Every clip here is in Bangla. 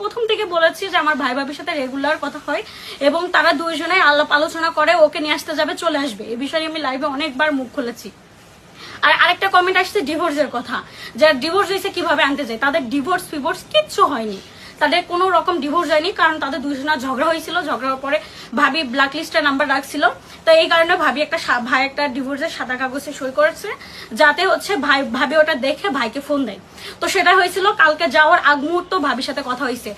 প্রথম থেকে বলেছি যে আমার ভাই ভাবির সাথে রেগুলার কথা হয় এবং তারা দুইজনে আলাপ আলোচনা করে, ওকে নিয়ে আসতে যাবে, চলে আসবে। এই বিষয়ে আমি লাইভে অনেকবার মুখ খুলেছি। আর আরেকটা কমেন্ট আসছে ডিভোর্সের কথা। যারা ডিভোর্স হয়েছে কীভাবে আনতে যায় তাদের ডিভোর্স ফিভোর্স কিচ্ছু হয়নি। তাদের কোনো রকম ডিভোর্স হয়নি, কারণ তাদের দুজনের ঝগড়া হয়েছিল ঝগড়ার পরে ভাবি ব্ল্যাক লিস্টের নাম্বার রাখছিল। তো এই কারণে ভাবি একটা ভাই একটা ডিভোর্সের সাদা কাগজে সই করেছে, যাতে হচ্ছে ভাই, ভাবি ওটা দেখে ভাইকে ফোন দেয়। তো সেটা হয়েছিল, কালকে যাওয়ার আগ মুহূর্ত ভাবির সাথে কথা হয়েছে।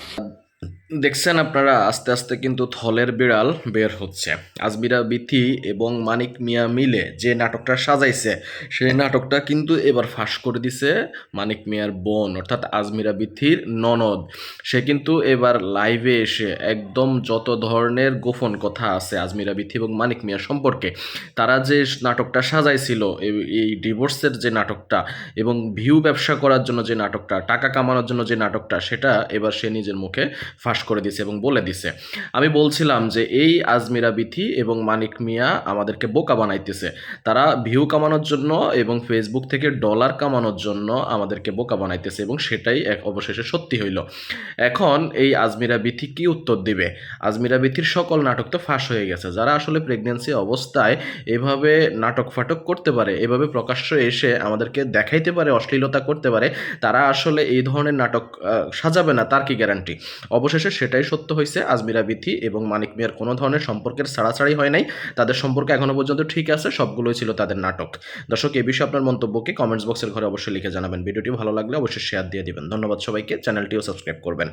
দেখছেন আপনারা, আস্তে আস্তে কিন্তু থলের বিড়াল বের হচ্ছে। আজমিরা বিথি এবং মানিক মিয়া মিলে যে নাটকটা সাজাইছে, সেই নাটকটা কিন্তু এবার ফাঁস করে দিছে মানিক মিয়ার বোন, অর্থাৎ আজমিরা বিথির ননদ। সে কিন্তু এবার লাইভে এসে একদম যত ধরনের গোপন কথা আছে আজমিরা বিথি এবং মানিক মিয়া সম্পর্কে, তারা যে নাটকটা সাজাইছিল, এই- ডিভোর্সের যে নাটকটা এবং ভিউ ব্যবসা করার জন্য যে নাটকটা, টাকা কামানোর জন্য যে নাটকটা, সেটা এবার সে নিজের মুখে ফাঁস করে দিছে এবং বলে দিছে। আমি বলছিলাম যে, এই আজমিরা বিথি এবং মানিক মিয়া আমাদেরকে বোকা বানাইতেছে। তারা ভিউ কামানোর জন্য এবং ফেসবুক থেকে ডলার কামানোর জন্য আমাদেরকে বোকা বানাইতেছে এবং সেটাই এক অবশেষে সত্যি হইল। এখন এই আজমিরা বিথি কি উত্তর দিবে? আজমিরা বিথির সকল নাটক তো ফাঁস হয়ে গেছে। যারা আসলে প্রেগনেন্সি অবস্থায় এভাবে নাটক ফাটক করতে পারে, এভাবে প্রকাশ্য এসে আমাদেরকে দেখাইতে পারে, অশ্লীলতা করতে পারে, তারা আসলে এই ধরনের নাটক সাজাবে না, তার কি গ্যারান্টি অবশেষে সেটাই সত্য হয়েছে। আজমিরা বিথি এবং মানিক মিয়ার কোনো ধরনের সম্পর্কের ছাড়াছাড়ি হয় নাই। তাদের সম্পর্ক এখনও পর্যন্ত ঠিক আছে, সবগুলোই ছিল তাদের নাটক। দর্শক, এ বিষয়ে আপনার মন্তব্যকে কমেন্টস বক্সের ঘরে অবশ্যই লিখে জানাবেন। ভিডিওটি ভালো লাগলে অবশ্যই শেয়ার দিয়ে দিবেন। ধন্যবাদ সবাইকে। চ্যানেলটিও সাবস্ক্রাইব করবেন।